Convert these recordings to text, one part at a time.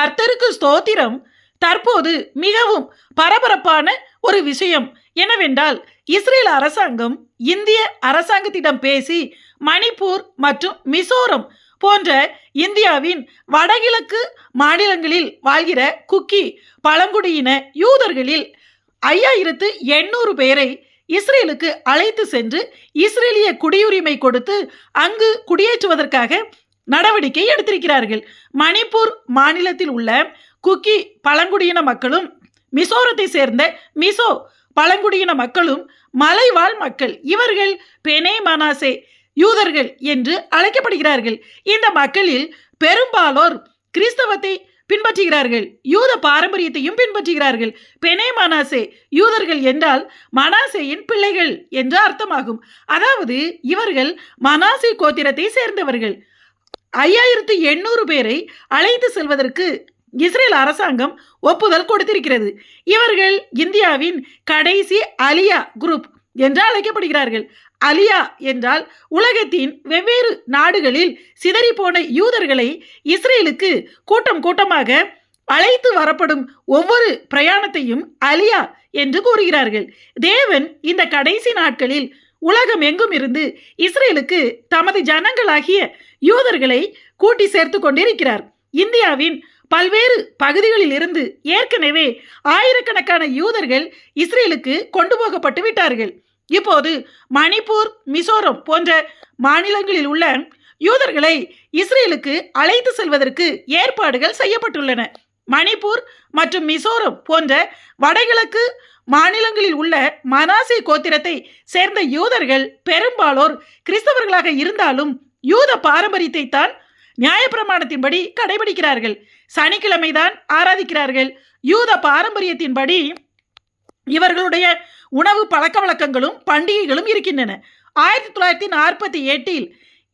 கர்த்தருக்கு ஸ்தோத்திரம். தற்போது மிகவும் பரபரப்பான ஒரு விஷயம் என்னவென்றால் இஸ்ரேல் அரசாங்கம் இந்திய அரசாங்கத்திடம் பேசி மணிப்பூர் மற்றும் மிசோரம் போன்ற இந்தியாவின் வடகிழக்கு மாநிலங்களில் வாழ்கிற குக்கி பழங்குடியின யூதர்களில் ஐயாயிரத்து எண்ணூறு பேரை இஸ்ரேலுக்கு அழைத்து சென்று இஸ்ரேலிய குடியுரிமை கொடுத்து அங்கு குடியேற்றுவதற்காக நடவடிக்கை எடுத்திருக்கிறார்கள். மணிப்பூர் மாநிலத்தில் உள்ள குக்கி பழங்குடியின மக்களும் மிசோரத்தை சேர்ந்த மிசோ பழங்குடியின மக்களும் மலைவாழ் மக்கள் இவர்கள் பெனே மனாசே யூதர்கள் என்று அழைக்கப்படுகிறார்கள். இந்த மக்களில் பெரும்பாலோர் கிறிஸ்தவத்தை பின்பற்றுகிறார்கள். யூத பாரம்பரியத்தையும் பின்பற்றுகிறார்கள். பெனே மனாசே யூதர்கள் என்றால் மனாசேயின் பிள்ளைகள் என்று அர்த்தமாகும். அதாவது இவர்கள் மனாசே கோத்திரத்தை சேர்ந்தவர்கள். ஐயாயிரத்து எண்ணூறு பேரை அழைத்து செல்வதற்கு இஸ்ரேல் அரசாங்கம் ஒப்புதல் கொடுத்திருக்கிறது. இவர்கள் இந்தியாவின் கடைசி அலியா குரூப் என்று அழைக்கப்படுகிறார்கள். அலியா என்றால் உலகத்தின் வெவ்வேறு நாடுகளில் சிதறிப்போன யூதர்களை இஸ்ரேலுக்கு கூட்டம் கூட்டமாக அழைத்து வரப்படும் ஒவ்வொரு பிரயாணத்தையும் அலியா என்று கூறுகிறார்கள். தேவன் இந்த கடைசி நாட்களில் உலகம் எங்கும் இருந்து இஸ்ரேலுக்கு தமது ஜனங்களாகிய யூதர்களை கூட்டி சேர்த்து கொண்டிருக்கிறார். இந்தியாவின் பல்வேறு பகுதிகளில் இருந்து ஏற்கனவே ஆயிரக்கணக்கான யூதர்கள் இஸ்ரேலுக்கு கொண்டு போகப்பட்டு விட்டார்கள். இப்போது மணிப்பூர் மிசோரம் போன்ற மாநிலங்களில் உள்ள யூதர்களை இஸ்ரேலுக்கு அழைத்து செல்வதற்கு ஏற்பாடுகள் செய்யப்பட்டுள்ளன. மணிப்பூர் மற்றும் மிசோரம் போன்ற வடகிழக்கு மாநிலங்களில் உள்ள மனாசி கோத்திரத்தை சேர்ந்த யூதர்கள் பெரும்பாலோர் கிறிஸ்தவர்களாக இருந்தாலும் யூத பாரம்பரியத்தை தான் நியாயப்பிரமாணத்தின்படி கடைபிடிக்கிறார்கள். சனிக்கிழமை தான் ஆராதிக்கிறார்கள். யூத பாரம்பரியத்தின்படி இவர்களுடைய உணவு பழக்க வழக்கங்களும் பண்டிகைகளும் இருக்கின்றன. ஆயிரத்தி தொள்ளாயிரத்தி நாற்பத்தி எட்டில்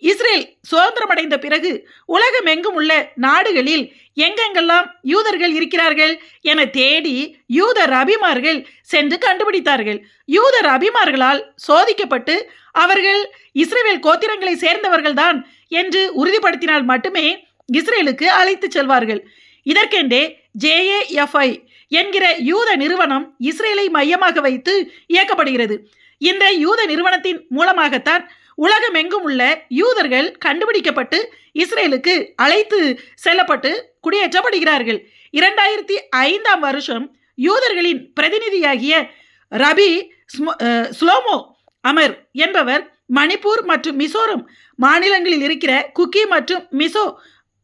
இஸ்ரேல் சுதந்திரமடைந்த பிறகு உலகமெங்கும் உள்ள நாடுகளில் எங்கெங்கெல்லாம் யூதர்கள் இருக்கிறார்கள் என தேடி யூதர் ரபிமார்கள் சென்று கண்டுபிடித்தார்கள். யூத ரபிமார்களால் சோதிக்கப்பட்டு அவர்கள் இஸ்ரேல் கோத்திரங்களை சேர்ந்தவர்கள்தான் என்று உறுதிப்படுத்தினால் மட்டுமே இஸ்ரேலுக்கு அழைத்து செல்வார்கள். இதற்கென்றே ஜேஏஎஃப்ஐ என்கிற யூத நிறுவனம் இஸ்ரேலை மையமாக வைத்து இயக்கப்படுகிறது. இந்த யூத நிறுவனத்தின் மூலமாகத்தான் உலகமெங்கும் உள்ள யூதர்கள் கண்டுபிடிக்கப்பட்டு இஸ்ரேலுக்கு அழைத்து செல்லப்பட்டு குடியேற்றப்படுகிறார்கள். இரண்டாயிரத்தி ஐந்தாம் வருஷம் யூதர்களின் பிரதிநிதியாகிய ரபி ஸ்மோ- ஸ்லோமோ அமர் என்பவர் மணிப்பூர் மற்றும் மிசோரம் மாநிலங்களில் இருக்கிற குக்கி மற்றும் மிசோ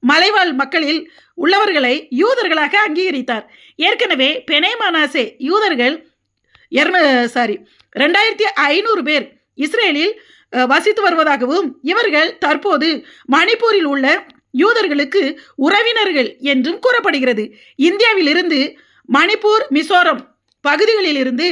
மலைவாழ் மக்களில் உள்ளவர்களை யூதர்களாக அங்கீகரித்தார். ஏற்கனவே பெனேமானாசே யூதர்கள் இரநூ சாரி ரெண்டாயிரத்தி ஐநூறு பேர் இஸ்ரேலில் வசித்து வருவதாகவும் இவர்கள் தற்போது மணிப்பூரில் உள்ள யூதர்களுக்கு உறவினர்கள் என்றும் கூறப்படுகிறது. இந்தியாவிலிருந்து மணிப்பூர் மிசோரம் பகுதிகளிலிருந்து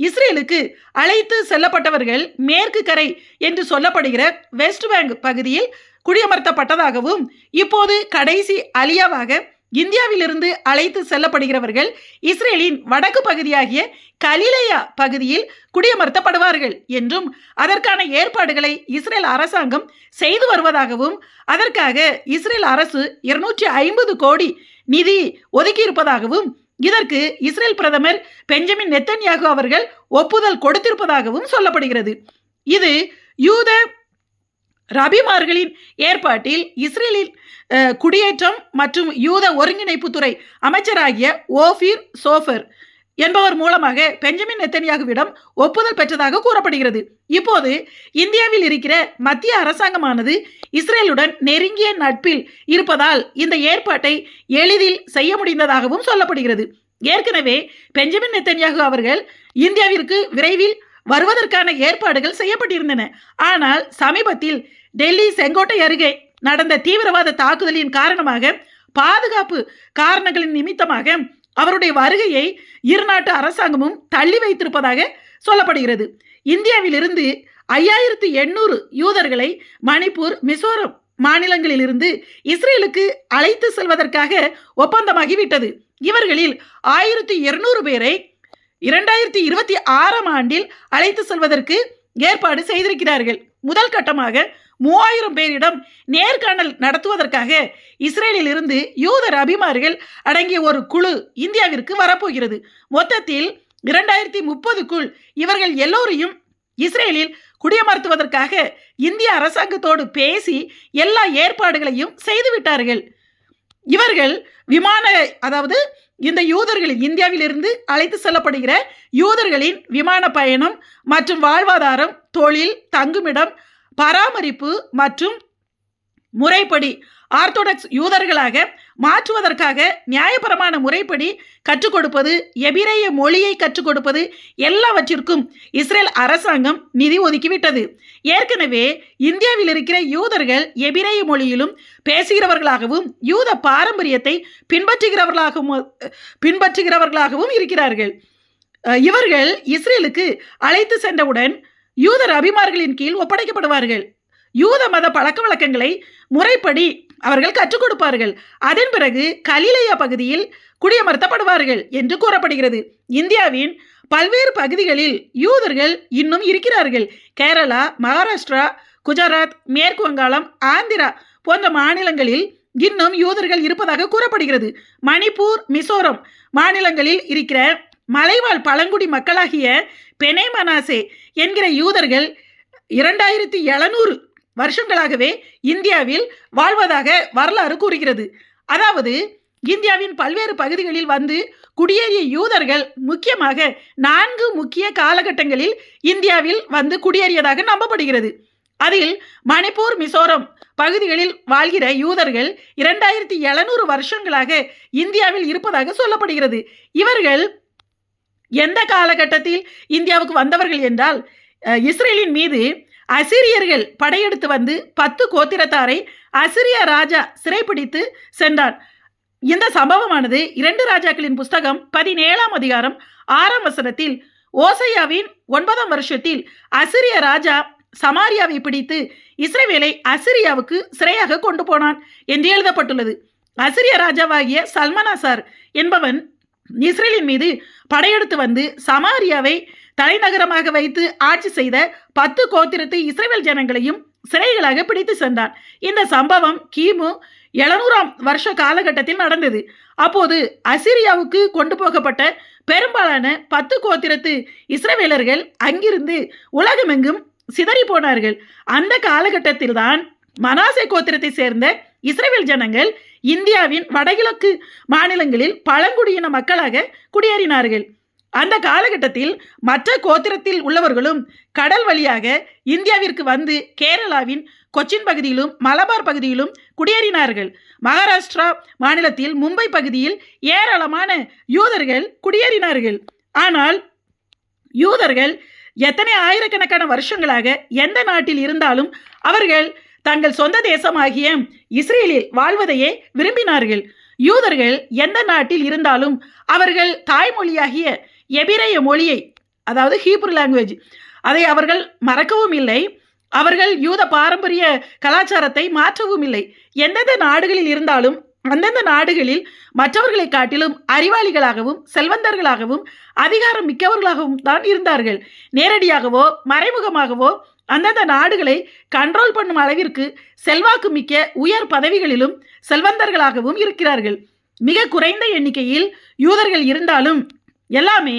இஸ்ரேலுக்கு அழைத்து செல்லப்பட்டவர்கள் மேற்கு கரை என்று சொல்லப்படுகிற வெஸ்ட் பேங்க் பகுதியில் குடியமர்த்தப்பட்டதாகவும் இப்போது கடைசி அலியாவாக இந்தியாவிலிருந்து அழைத்து செல்லப்படுகிறவர்கள் இஸ்ரேலின் வடக்கு பகுதியாகிய கலிலேயா பகுதியில் குடியமர்த்தப்படுவார்கள் என்றும் அதற்கான ஏற்பாடுகளை இஸ்ரேல் அரசாங்கம் செய்து வருவதாகவும் அதற்காக இஸ்ரேல் அரசு இருநூற்றி ஐம்பது கோடி நிதி ஒதுக்கியிருப்பதாகவும் இதற்கு இஸ்ரேல் பிரதமர் பெஞ்சமின் நெத்தன்யாகு அவர்கள் ஒப்புதல் கொடுத்திருப்பதாகவும் சொல்லப்படுகிறது. இது யூத ரபிமார்களின் ஏற்பாட்டில் இஸ்ரேலின் குடியேற்றம் மற்றும் யூத ஒருங்கிணைப்புத்துறை அமைச்சராகிய ஓஃபீர் சோஃபர் என்பவர் மூலமாக பெஞ்சமின் நெத்தன்யாகுவிடம் ஒப்புதல் பெற்றதாக கூறப்படுகிறது. இப்போது இந்தியாவில் இருக்கிற மத்திய அரசாங்கமானது இஸ்ரேலுடன் நெருங்கிய நட்பில் இருப்பதால் இந்த ஏற்பாட்டை எளிதில் செய்ய முடிந்ததாகவும் சொல்லப்படுகிறது. ஏற்கனவே பெஞ்சமின் நெத்தன்யாகு அவர்கள் இந்தியாவிற்கு விரைவில் வருவதற்கான ஏற்பாடுகள் செய்யப்பட்டிருந்தன. ஆனால் சமீபத்தில் டெல்லி செங்கோட்டை அருகே நடந்த தீவிரவாத தாக்குதலின் காரணமாக பாதுகாப்பு காரணங்களின் நிமித்தமாக அவருடைய வருகையை இரு நாட்டு அரசாங்கமும் தள்ளி வைத்திருப்பதாக சொல்லப்படுகிறது. இந்தியாவிலிருந்து ஐயாயிரத்து எண்ணூறு யூதர்களை மணிப்பூர் மிசோரம் மாநிலங்களிலிருந்து இஸ்ரேலுக்கு அழைத்து செல்வதற்காக ஒப்பந்தமாகிவிட்டது. இவர்களில் ஆயிரத்தி இருநூறு பேரை இரண்டாயிரத்தி இருபத்தி ஆறாம் ஆண்டில் அழைத்து செல்வதற்கு ஏற்பாடு செய்திருக்கிறார்கள். முதல் கட்டமாக மூவாயிரம் பேரிடம் நேர்காணல் நடத்துவதற்காக இஸ்ரேலில் இருந்து யூதர் அபிமாரிகள் அடங்கிய ஒரு குழு இந்தியாவிற்கு வரப்போகிறது. மொத்தத்தில் இரண்டாயிரத்தி முப்பதுக்குள் இவர்கள் எல்லோரையும் இஸ்ரேலில் குடியமர்த்துவதற்காக இந்திய அரசாங்கத்தோடு பேசி எல்லா ஏற்பாடுகளையும் செய்துவிட்டார்கள். இவர்கள் விமான அதாவது இந்த யூதர்கள் இந்தியாவிலிருந்து அழைத்து செல்லப்படுகிற யூதர்களின் விமான பயணம் மற்றும் வாழ்வாதாரம் தொழில் தங்குமிடம் பராமரிப்பு மற்றும் முறைப்படி ஆர்த்தோடாக்ஸ் யூதர்களாக மாற்றுவதற்காக நியாயபரமான முறைப்படி கற்றுக் கொடுப்பது எபிரேய மொழியை கற்றுக் கொடுப்பது எல்லாவற்றிற்கும் இஸ்ரேல் அரசாங்கம் நிதி ஒதுக்கிவிட்டது. ஏற்கனவே இந்தியாவில் இருக்கிற யூதர்கள் எபிரேய மொழியிலும் பேசுகிறவர்களாகவும் யூத பாரம்பரியத்தை பின்பற்றுகிறவர்களாகவும் பின்பற்றுகிறவர்களாகவும் இருக்கிறார்கள். இவர்கள் இஸ்ரேலுக்கு அழைத்து சென்றவுடன் யூதர் அபிமார்களின் கீழ் ஒப்படைக்கப்படுவார்கள். யூத மத பழக்க வழக்கங்களை முறைப்படி அவர்கள் கற்றுக் கொடுப்பார்கள். அதன் பிறகு கலிலையா பகுதியில் குடியமர்த்தப்படுவார்கள் என்று கூறப்படுகிறது. இந்தியாவின் பல்வேறு பகுதிகளில் யூதர்கள் இன்னும் இருக்கிறார்கள். கேரளா மகாராஷ்டிரா குஜராத் மேற்கு வங்காளம் ஆந்திரா போன்ற மாநிலங்களில் இன்னும் யூதர்கள் இருப்பதாக கூறப்படுகிறது. மணிப்பூர் மிசோரம் மாநிலங்களில் இருக்கிற மலைவாழ் பழங்குடி மக்களாகிய பெனே மனாசே என்கிற யூதர்கள் இரண்டாயிரத்தி எழுநூறு வருஷங்களாகவே இந்தியாவில் வாழ்வதாக வரலாறு கூறுகிறது. அதாவது இந்தியாவின் பல்வேறு பகுதிகளில் வந்து குடியேறிய யூதர்கள் முக்கியமாக நான்கு முக்கிய காலகட்டங்களில் இந்தியாவில் வந்து குடியேறியதாக நம்பப்படுகிறது. அதில் மணிப்பூர் மிசோரம் பகுதிகளில் வாழ்கிற யூதர்கள் இரண்டாயிரத்தி எழுநூறு வருஷங்களாக இந்தியாவில் இருப்பதாக சொல்லப்படுகிறது. இவர்கள் எந்த காலகட்டத்தில் இந்தியாவுக்கு வந்தவர்கள் என்றால் இஸ்ரேலின் மீது அசிரியர்கள் படையெடுத்து வந்து பத்து கோத்திரத்தாரை அசிரிய ராஜா சிறைப்பிடித்து சென்றான். இந்த சம்பவமானது இரண்டு ராஜாக்களின் புஸ்தகம் பதினேழாம் அதிகாரம் ஆறாம் வசனத்தில் ஓசையாவின் ஒன்பதாம் வருஷத்தில் அசிரிய ராஜா சமாரியாவை பிடித்து இஸ்ரேவேலை அசிரியாவுக்கு சிறையாக கொண்டு போனான் என்று எழுதப்பட்டுள்ளது. அசிரிய ராஜாவாகிய சல்மனாசார் என்பவன் இஸ்ரேலின் மீது படையெடுத்து வந்து சமாரியாவை தலைநகரமாக வைத்து ஆட்சி செய்த பத்து கோத்திரத்து இஸ்ரேல் ஜனங்களையும் சிறைகளாக பிடித்து சென்றான். இந்த சம்பவம் கிமு எழுநூறாம் வருஷ காலகட்டத்தில் நடந்தது. அப்போது அசிரியாவுக்கு கொண்டு போகப்பட்ட பெரும்பாலான பத்து கோத்திரத்து இஸ்ரவேலர்கள் அங்கிருந்து உலகமெங்கும் சிதறி போனார்கள். அந்த காலகட்டத்தில்தான் மனாசே கோத்திரத்தை சேர்ந்த இஸ்ரேல் ஜனங்கள் இந்தியாவின் வடகிழக்கு மாநிலங்களில் பழங்குடியின மக்களாக குடியேறினார்கள். அந்த காலகட்டத்தில் மற்ற கோத்திரத்தில் உள்ளவர்களும் கடல் வழியாக இந்தியாவிற்கு வந்து கேரளாவின் கொச்சின் பகுதியிலும் மலபார் பகுதியிலும் குடியேறினார்கள். மகாராஷ்டிரா மாநிலத்தில் மும்பை பகுதியில் ஏராளமான யூதர்கள் குடியேறினார்கள். ஆனால் யூதர்கள் எத்தனை ஆயிரக்கணக்கான வருஷங்களாக எந்த நாட்டில் இருந்தாலும் அவர்கள் தங்கள் சொந்த தேசமாகிய இஸ்ரேலில் வாழ்வதையே விரும்பினார்கள். யூதர்கள் எந்த நாட்டில் இருந்தாலும் அவர்கள் தாய்மொழியாகிய எபிரேய மொழியை அதாவது ஹீப்ரு லாங்குவேஜ் அதை அவர்கள் மறக்கவும் இல்லை. அவர்கள் யூத பாரம்பரிய கலாச்சாரத்தை மாற்றவும் இல்லை. எந்தெந்த நாடுகளில் இருந்தாலும் அந்தந்த நாடுகளில் மற்றவர்களை காட்டிலும் அறிவாளிகளாகவும் செல்வந்தர்களாகவும் அதிகாரம் மிக்கவர்களாகவும் தான் இருந்தார்கள். நேரடியாகவோ மறைமுகமாகவோ அந்தந்த நாடுகளை கண்ட்ரோல் பண்ணும் அளவிற்கு செல்வாக்கு மிக்க உயர் பதவிகளிலும் செல்வந்தர்களாகவும் இருக்கிறார்கள். மிக குறைந்த எண்ணிக்கையில் யூதர்கள் இருந்தாலும் எல்லாமே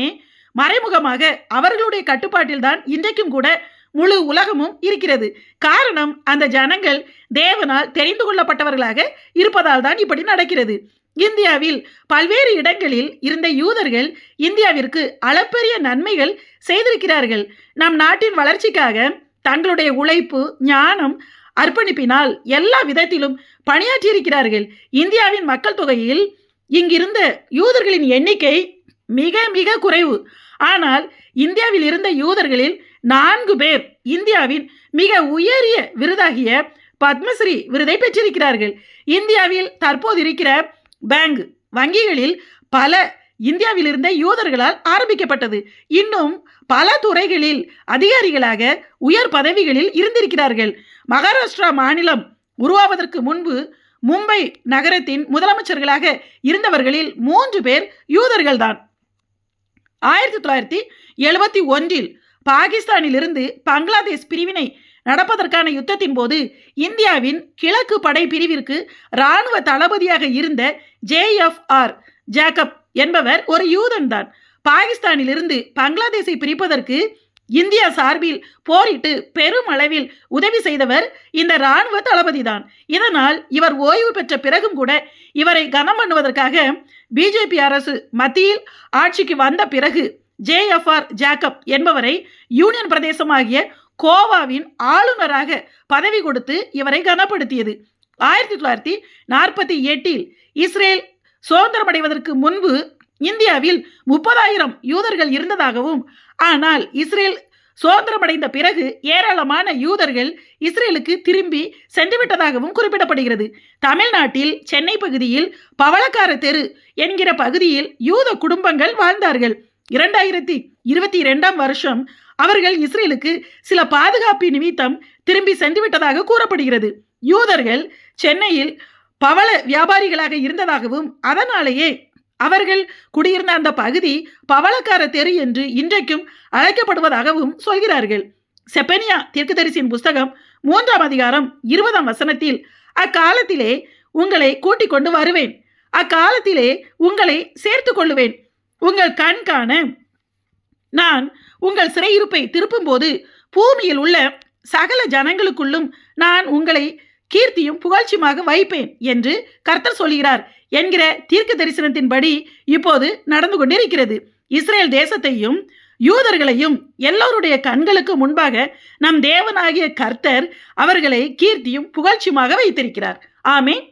மறைமுகமாக அவர்களுடைய கட்டுப்பாட்டில்தான் இன்றைக்கும் கூட முழு உலகமும் இருக்கிறது. காரணம் அந்த ஜனங்கள் தேவனால் தெரிந்து கொள்ளப்பட்டவர்களாக இருப்பதால் தான் இப்படி நடக்கிறது. இந்தியாவில் பல்வேறு இடங்களில் இருந்த யூதர்கள் இந்தியாவிற்கு அளப்பெரிய நன்மைகள் செய்திருக்கிறார்கள். நம் நாட்டின் வளர்ச்சிக்காக தங்களுடைய உழைப்பு ஞானம் அர்ப்பணிப்பினால் எல்லா விதத்திலும் பணியாற்றியிருக்கிறார்கள். இந்தியாவின் மக்கள் தொகையில் இங்கிருந்த யூதர்களின் எண்ணிக்கை மிக மிக குறைவு. ஆனால் இந்தியாவில் இருந்த யூதர்களில் நான்கு பேர் இந்தியாவின் மிக உயரிய விருதாகிய பத்மஸ்ரீ விருதை பெற்றிருக்கிறார்கள். இந்தியாவில் தற்போது இருக்கிற பேங்க் வங்கிகளில் பல இந்தியாவில் இருந்த யூதர்களால் ஆரம்பிக்கப்பட்டது. இன்னும் பல துறைகளில் அதிகாரிகளாக உயர் பதவிகளில் இருந்திருக்கிறார்கள். மகாராஷ்டிரா மாநிலம் உருவாவதற்கு முன்பு மும்பை நகரத்தின் முதலமைச்சர்களாக இருந்தவர்களில் மூன்று பேர் யூதர்கள்தான். ஆயிரத்தி தொள்ளாயிரத்தி எழுபத்தி ஒன்றில் பாகிஸ்தானிலிருந்து பங்களாதேஷ் பிரிவினை நடப்பதற்கான யுத்தத்தின் போது இந்தியாவின் கிழக்கு படை பிரிவிற்கு இராணுவ தளபதியாக இருந்த ஜே எஃப் ஆர் ஜேக்கப் என்பவர் ஒரு யூதன் தான் பாகிஸ்தானிலிருந்து பங்களாதேஷை பிரிப்பதற்கு இந்தியா சார்பில் போரிட்டு பெருமளவில் உதவி செய்தவர் இந்த இராணுவ தளபதிதான். இதனால் இவர் ஓய்வு பெற்ற பிறகும் கூட இவரை கனம் பண்ணுவதற்காக பிஜேபி அரசு மத்தியில் ஆட்சிக்கு வந்த பிறகு ஜேஎஃப்ஆர் ஜேக்கப் என்பவரை யூனியன் பிரதேசமாகிய கோவாவின் ஆளுநராக பதவி கொடுத்து இவரை கனப்படுத்தியது. ஆயிரத்தி தொள்ளாயிரத்தி நாற்பத்தி எட்டில் இஸ்ரேல் சுதந்திரமடைவதற்கு முன்பு இந்தியாவில் முப்பதாயிரம் யூதர்கள் இருந்ததாகவும் ஆனால் இஸ்ரேல் சுதந்திரமடைந்த பிறகு ஏராளமான யூதர்கள் இஸ்ரேலுக்கு திரும்பி சென்றுவிட்டதாகவும் குறிப்பிடப்படுகிறது. தமிழ்நாட்டில் சென்னை பகுதியில் பவளக்கார தெரு என்கிற பகுதியில் யூத குடும்பங்கள் வாழ்ந்தார்கள். இரண்டாயிரத்தி இருபத்தி இரண்டாம் வருஷம் அவர்கள் இஸ்ரேலுக்கு சில பாதுகாப்பு நிமித்தம் திரும்பி சென்றுவிட்டதாக கூறப்படுகிறது. யூதர்கள் சென்னையில் பவள வியாபாரிகளாக இருந்ததாகவும் அதனாலேயே அவர்கள் குடியிருந்த அந்த பகுதி பவளக்கார தெரு என்று இன்றைக்கும் அழைக்கப்படுவதாகவும் சொல்கிறார்கள். செப்பனியா தீர்க்கதரிசியின் புஸ்தகம் மூன்றாம் அதிகாரம் இருபதாம் வசனத்தில் அக்காலத்திலே உங்களை கூட்டிக் கொண்டு வருவேன். அக்காலத்திலே உங்களை சேர்த்து கொள்ளுவேன். உங்கள் கண் காண நான் உங்கள் சிறையிருப்பை திருப்பும்போது பூமியில் உள்ள சகல ஜனங்களுக்குள்ளும் நான் உங்களை கீர்த்தியும் புகழ்ச்சியுமாக வைப்பேன் என்று கர்த்தர் சொல்கிறார் என்கிற தீர்க்க தரிசனத்தின்படி இப்போது நடந்து கொண்டிருக்கிறது. இஸ்ரேல் தேசத்தையும் யூதர்களையும் எல்லோருடைய கண்களுக்கு முன்பாக நம் தேவனாகிய கர்த்தர் அவர்களை கீர்த்தியும் புகழ்ச்சியுமாக வைத்திருக்கிறார். ஆமேன்.